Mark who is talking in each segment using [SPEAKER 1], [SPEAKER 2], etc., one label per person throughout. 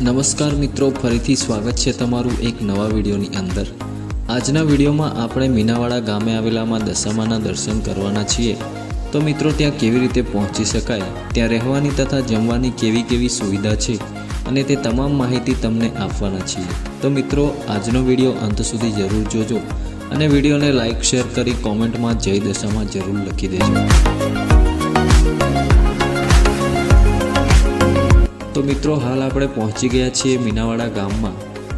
[SPEAKER 1] નમસ્કાર મિત્રો, ફરીથી સ્વાગત છે તમારું એક નવા વિડીયોની અંદર. આજના વિડીયોમાં આપણે મીનાવાડા ગામે આવેલામાં દશામાના દર્શન કરવાના છીએ. તો મિત્રો, ત્યાં કેવી રીતે પહોંચી શકાય, ત્યાં રહેવાની તથા જમવાની કેવી કેવી સુવિધા છે, અને તે તમામ માહિતી તમને આપવાના છીએ. તો મિત્રો, આજનો વીડિયો અંત સુધી જરૂર જોજો, અને વિડીયોને લાઇક શેર કરી કોમેન્ટમાં જય દશામાં જરૂર લખી દેજો. તો મિત્રો, હાલ આપણે પહોંચી ગયા છીએ મીનાવાડા ગામમાં.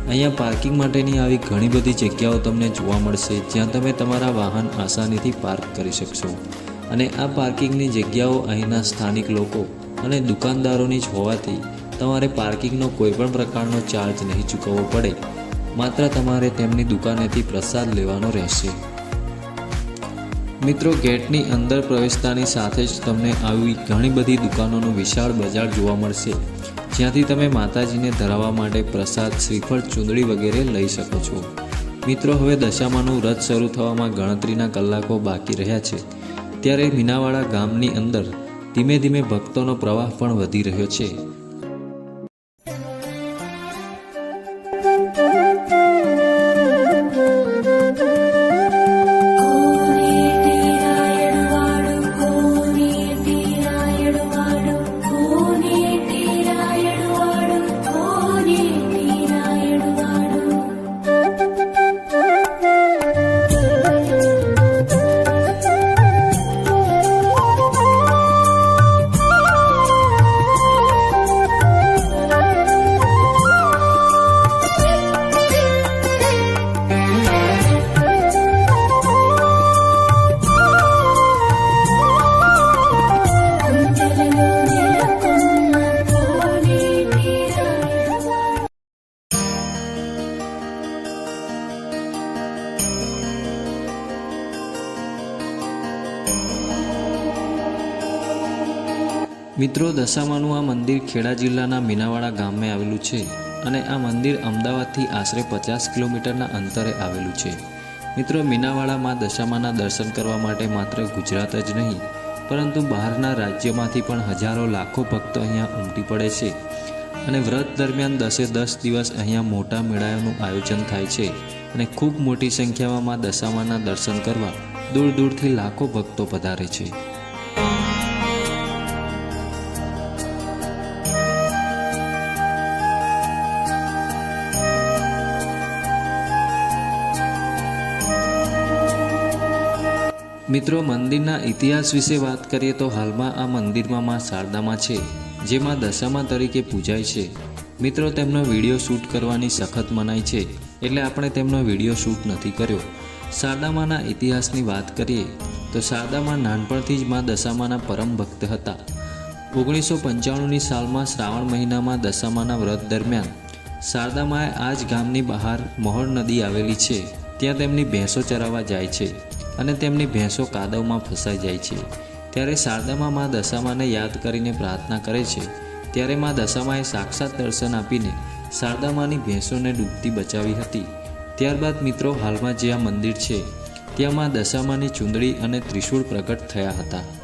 [SPEAKER 1] અહીંયા પાર્કિંગ માટેની આવી ઘણી બધી જગ્યાઓ તમને જોવા મળશે, જ્યાં તમે તમારા વાહન આસાનીથી પાર્ક કરી શકશો. અને આ પાર્કિંગની જગ્યાઓ અહીંના સ્થાનિક લોકો અને દુકાનદારોની જ હોવાથી તમારે પાર્કિંગનો કોઈ પણ પ્રકારનો ચાર્જ નહીં ચૂકવવો પડે. માત્ર તમારે તેમની દુકાનેથી પ્રસાદ લેવાનો રહેશે. મિત્રો, ગેટની અંદર પ્રવેશતાની સાથે જ તમને આવી ઘણી બધી દુકાનોનું વિશાળ બજાર જોવા મળશે. જ્યાંથી તમે માતાજીને ધરાવવા માટે પ્રસાદ, શ્રીફળ, ચૂંદડી વગેરે લઈ શકો છો. મિત્રો, હવે દશામાનું રથ શરૂ થવામાં ગણતરીના કલાકો બાકી રહ્યા છે. ત્યારે મીનાવાડા ગામની અંદર ધીમે ધીમે ભક્તોનો પ્રવાહ પણ વધી રહ્યો છે. મિત્રો, દશામાનું આ મંદિર ખેડા જિલ્લાના મીનાવાડા ગામે આવેલું છે અને આ મંદિર અમદાવાદથી આશરે પચાસ કિલોમીટરના અંતરે આવેલું છે. મિત્રો, મીનાવાડામાં દશામાના દર્શન કરવા માટે માત્ર ગુજરાત જ નહીં, પરંતુ બહારના રાજ્યમાંથી પણ હજારો લાખો ભક્તો અહીંયા ઉમટી પડે છે અને વ્રત દરમિયાન દસે દસ દિવસ અહીંયા મોટા મેળાઓનું આયોજન થાય છે અને ખૂબ મોટી સંખ્યામાં દશામાના દર્શન કરવા દૂર દૂરથી લાખો ભક્તો પધારે છે. મિત્રો, મંદિરના ઇતિહાસ વિશે વાત કરીએ તો હાલમાં આ મંદિરમાં માં શારદામાં છે, જેમાં દશામા તરીકે પૂજાય છે. મિત્રો, તેમનો વીડિયો શૂટ કરવાની સખત મનાઈ છે, એટલે આપણે તેમનો વીડિયો શૂટ નથી કર્યો. શારદામાના ઇતિહાસની વાત કરીએ, તો શારદામા નાનપણથી જ માં દશામાના પરમ ભક્ત હતા. ઓગણીસો પંચાણુંની સાલમાં શ્રાવણ મહિનામાં દશામાના વ્રત દરમિયાન, શારદામાએ આ જ ગામની બહાર મહોર નદી આવેલી છે, ત્યાં તેમની ભેંસો ચરાવવા જાય છે. અને તેમની ભેંસો કાદવમાં ફસાઈ જાય છે. ત્યારે શારદામાં મા દશામાને યાદ કરીને પ્રાર્થના કરે છે. ત્યારે મા દશામાએ સાક્ષાત દર્શન આપીને શારદામાની ભેંસોને ડૂબતી બચાવી હતી. ત્યારબાદ મિત્રો, હાલમાં જે આ મંદિર છે, ત્યાં મા દશામાની ચૂંદડી અને ત્રિશૂળ પ્રગટ થયા હતા.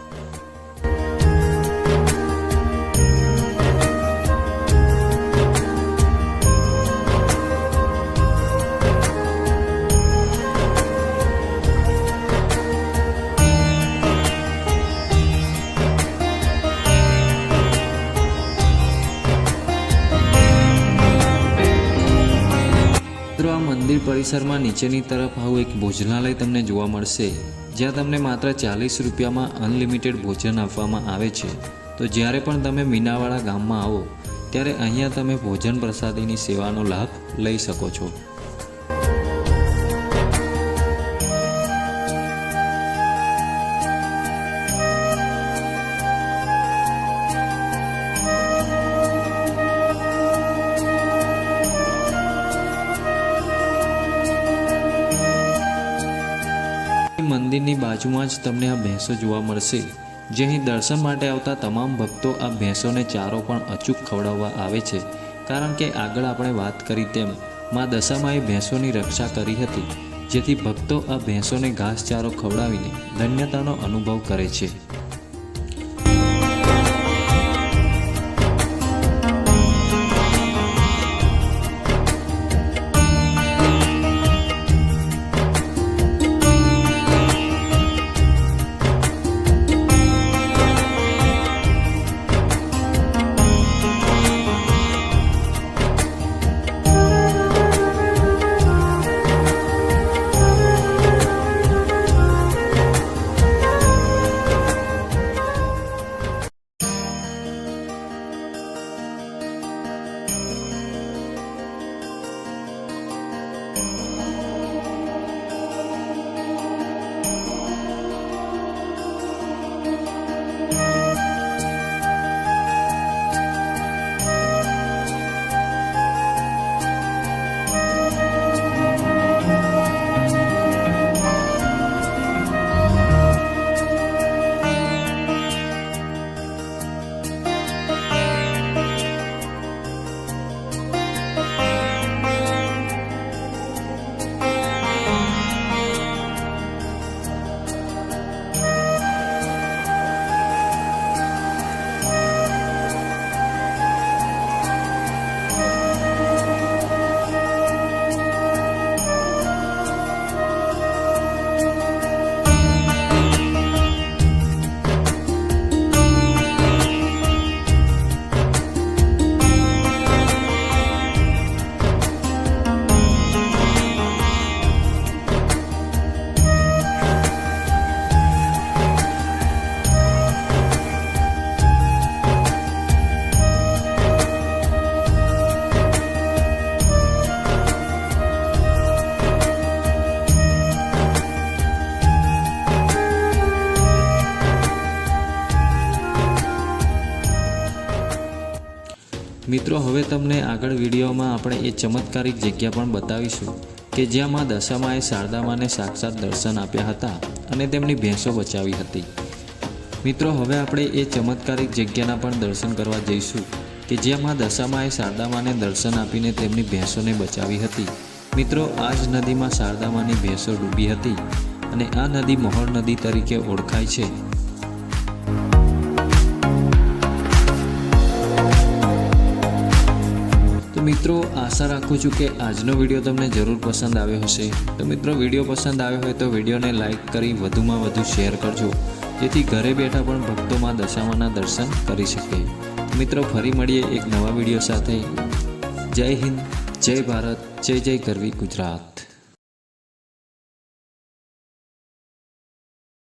[SPEAKER 1] પરિસરમાં નીચેની તરફ આવું એક ભોજનાલય તમને જોવા મળશે. જ્યાં તમને માત્ર ચાલીસ રૂપિયામાં અનલિમિટેડ ભોજન આપવામાં આવે છે. તો જ્યારે પણ તમે મીનાવાડા ગામમાં આવો, ત્યારે અહીંયા તમે ભોજન પ્રસાદીની સેવાનો લાભ લઈ શકો છો. બાજુમાં જ તમને આ ભેંસો જોવા મળશે. જે અહીં દર્શન માટે આવતા તમામ ભક્તો આ ભેંસોને ચારો પણ અચૂક ખવડાવવા આવે છે. કારણ કે આગળ આપણે વાત કરી તેમ, મા દશામાએ ભેંસોની રક્ષા કરી હતી, જેથી ભક્તો આ ભેંસોને ઘાસચારો ખવડાવીને ધન્યતાનો અનુભવ કરે છે. મિત્રો, હવે તમને આગળ વિડીયોમાં આપણે એ ચમત્કારિક જગ્યા પણ બતાવીશું કે જ્યાં દશામાએ શારદામાને સાક્ષાત દર્શન આપ્યા હતા અને તેમની ભેંસો બચાવી હતી. મિત્રો, હવે આપણે એ ચમત્કારિક જગ્યાના પણ દર્શન કરવા જઈશું કે જ્યાં દશામાએ શારદામાને દર્શન આપીને તેમની ભેંસોને બચાવી હતી. મિત્રો, આ જ નદીમાં શારદામાની ભેંસો ડૂબી હતી અને આ નદી મહોર નદી તરીકે ઓળખાય છે. મિત્રો, આશા રાખું છું કે આજનો વીડિયો તમને જરૂર પસંદ આવ્યો હશે. તો મિત્રો, વીડિયો પસંદ આવ્યો હોય તો વિડીયોને લાઇક કરી વધુમાં વધુ શેર કરજો. જેથી ઘરે બેઠા પણ ભક્તોમાં દશામાના દર્શન કરી શકે. મિત્રો, ફરી મળીએ એક નવા વીડિયો સાથે. જય હિન્દ, જય ભારત, જય જય ગરવી ગુજરાત.